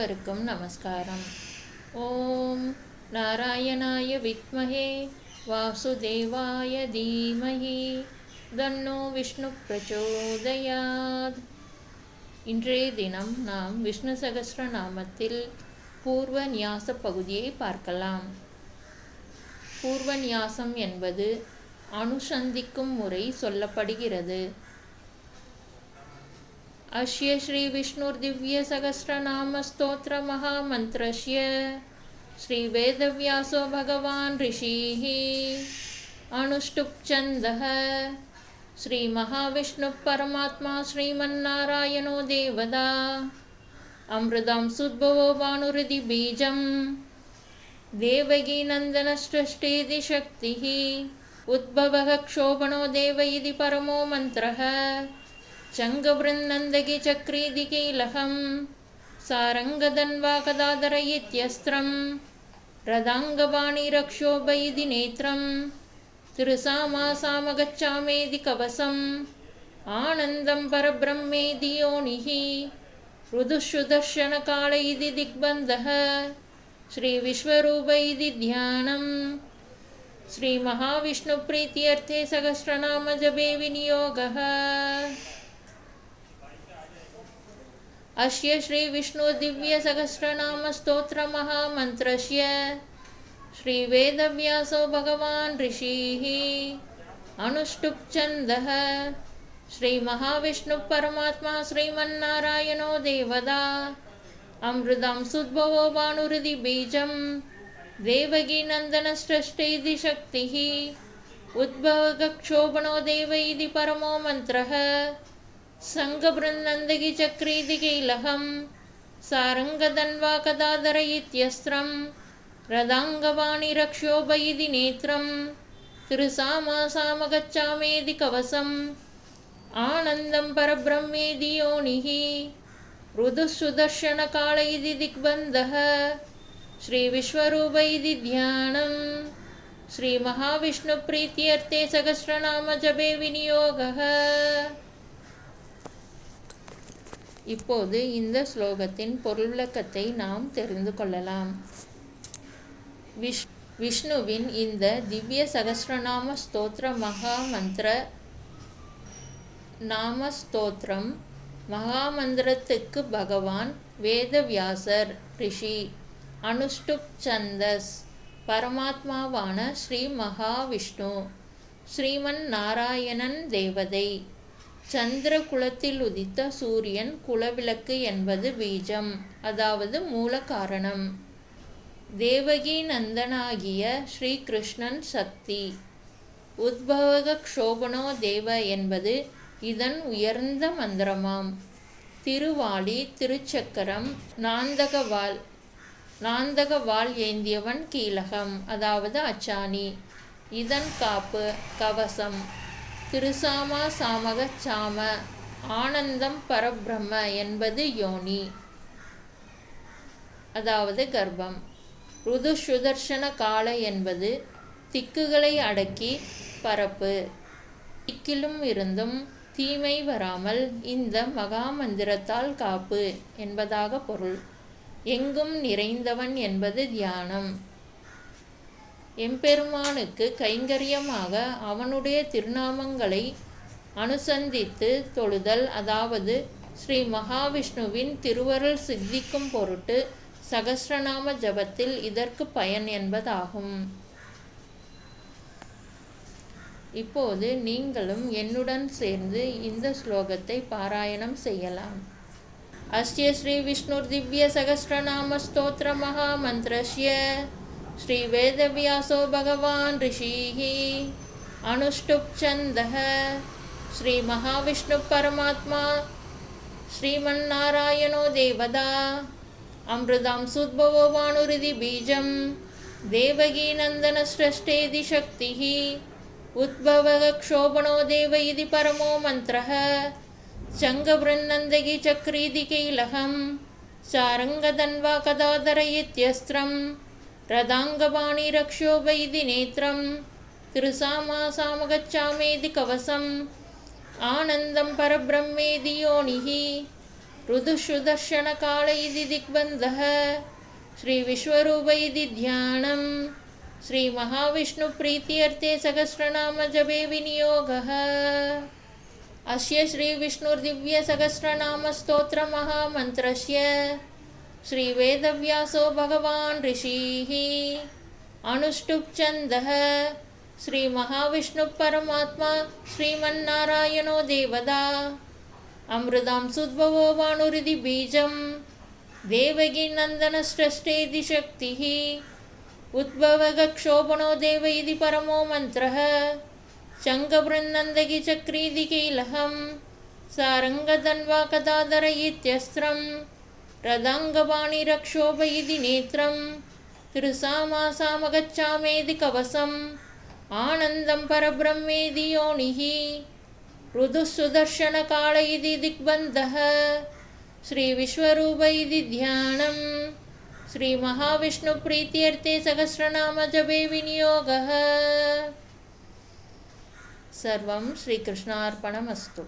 அனைவருக்கும் நமஸ்காரம். ஓம் நாராயணாய வித்மகே வாசுதேவாய தீமஹி தன்னோ விஷ்ணு பிரச்சோதயாத். இன்றைய தினம் நாம் விஷ்ணு சகஸ்ர நாமத்தில் பூர்வ நியாச பகுதியை பார்க்கலாம். பூர்வ நியாசம் என்பது அனுசந்திக்கும் முறை சொல்லப்படுகிறது. अस्य श्रीविष्णुर्दिव्यसहस्रनामस्तोत्रमहामन्त्रस्य श्रीवेदव्यासो भगवान् ऋषिः अनुष्टुप्छन्दः श्रीमहाविष्णुः परमात्मा श्रीमन्नारायणो देवदा अमृतं सुद्भवो भानुहृदि बीजं देवगीनन्दनसृष्टिति शक्तिः उद्भवः क्षोभणो देव इति परमो मन्त्रः चङ्गवृन्नन्दगि चक्रीदिकीलहं सारङ्गदन्वा कदादर इत्यस्त्रं रदाङ्गवाणिरक्षोभ इति नेत्रं तिरुसामासामगच्छामेदि कवसम् आनन्दं परब्रह्मेदि योनिः ऋदुषुदर्शनकाल इति दिग्बन्धः श्रीविश्वरूप इति ध्यानम् श्रीमहाविष्णुप्रीत्यर्थे सहस्रनामजपे विनियोगः अस्य श्रीविष्णुदिव्यसहस्रनामस्तोत्रमहामन्त्रस्य श्रीवेदव्यासो भगवान् ऋषिः अनुष्टुप्छन्दः श्रीमहाविष्णुः परमात्मा श्रीमन्नारायणो देवदा अमृतं सुद्भवो भानुहृदि बीजं देवगीनन्दनसृष्टिति शक्तिः उद्भवगक्षोभणो देव इति परमो मन्त्रः सङ्गबृन्नन्दगि चक्रीदिकीलहं सारङ्गदन्वा कदादर इत्यस्त्रं रदाङ्गवाणिरक्षोभ इति नेत्रं तिरुसामासामगच्छामेदि कवसम् आनन्दं परब्रह्मेदि योनिः ऋदुसुदर्शनकाल इति दिग्बन्धः श्रीविश्वरूप इति ध्यानं श्रीमहाविष्णुप्रीत्यर्थे सहस्रनामजपे विनियोगः இப்போது இந்த ஸ்லோகத்தின் பொருள் விளக்கத்தை நாம் தெரிந்து கொள்ளலாம். விஷ் விஷ்ணுவின் இந்த திவ்ய சகஸ்ரநாம ஸ்தோத்திர மகா மந்திர நாம ஸ்தோத்திரம் மகாமந்திரத்துக்கு பகவான் வேதவியாசர் ரிஷி அனுஷ்டுப் சந்தஸ் பரமாத்மாவான ஸ்ரீ மகாவிஷ்ணு ஸ்ரீமன் நாராயணன் தேவதை. சந்திர குலத்தில் உதித்த சூரியன் குலவிளக்கு என்பது பீஜம் அதாவது மூல காரணம். தேவகி நந்தனாகிய ஸ்ரீகிருஷ்ணன் சக்தி. உத்பவக க்ஷோபனோ தேவ என்பது இதன் உயர்ந்த மந்திரமாம். திருவாளி திருச்சக்கரம் நாந்தகவால் நாந்தகவால் ஏந்தியவன் கீழகம் அதாவது அச்சாணி. இதன் காப்பு கவசம். திருசாமா சாமக சாம ஆனந்தம் பரபிரம்ம என்பது யோனி. அதாவது கர்ப்பம். ருது சுதர்ஷன கால என்பது திக்குகளை அடக்கி பரப்பு. திக்கிலும் இருந்தும் தீமை வராமல் இந்த மகா மந்திரத்தால் காப்பு என்பதாக பொருள். எங்கும் நிறைந்தவன் என்பது தியானம். எம்பெருமானுக்கு கைங்கரியமாக அவனுடைய திருநாமங்களை அனுசந்தித்து தொழுதல். அதாவது ஸ்ரீ மகாவிஷ்ணுவின் திருவருள் சித்திக்கும் பொருட்டு சகஸ்ரநாம ஜபத்தில் இதற்கு பயன் என்பதாகும். இப்போது நீங்களும் என்னுடன் சேர்ந்து இந்த ஸ்லோகத்தை பாராயணம் செய்யலாம். அஸ்ய ஸ்ரீ விஷ்ணுர் திவ்ய சகசிரநாம ஸ்தோத்திர மகாமந்திரஸ்ய. श्रीवेदव्यासो भगवान् ऋषिः अनुष्टुप्छन्दः श्रीमहाविष्णुः परमात्मा श्रीमन्नारायणो देवदा अमृतं सुद्भवो भानुहृदि बीजं देवगीनन्दनसृष्टेति शक्तिः उद्भवः क्षोभणो देव इति परमो मन्त्रः चङ्गबृन्नन्दगि चक्रीदिकीलहं सारङ्गदन्वा कदादर इत्यस्त्रं रदाङ्गवाणिरक्षोभ इति नेत्रं तिरुसामासामगच्छामेदि कवसम् आनन्दं परब्रह्मेदि योनिः ऋतुषुदर्शनकाल इति दिग्बन्धः श्रीविश्वरूप इति ध्यानं श्रीमहाविष्णुप्रीत्यर्थे सहस्रनामजपे विनियोगः अस्य श्रीविष्णुर्दिव्यसहस्रनामस्तोत्रमहामन्त्रस्य श्रीवेदव्यासो भगवान् ऋषिः अनुष्टुप्छन्दः श्रीमहाविष्णुपरमात्मा श्रीमन्नारायणो देवदा अमृतांसुद्भवो वाणुरिति बीजं देवगीनन्दनस्रष्टेति शक्तिः उद्भवगक्षोभणो देव इति परमो मन्त्रः शङ्खबृन्नन्दगि चक्रीति कीलहं सारङ्गधन्वा कदाधर इत्यस्त्रं रदाङ्गवाणिरक्षोभ इति नेत्रं तिरुसामासामगच्छामेति कवसम् आनन्दं परब्रह्मेति योनिः ऋतुसुदर्शनकाल इति दिग्बन्धः श्रीविश्वरूप इति ध्यानं श्रीमहाविष्णुप्रीत्यर्थे सहस्रनामजपे विनियोगः सर्वं श्रीकृष्णार्पणमस्तु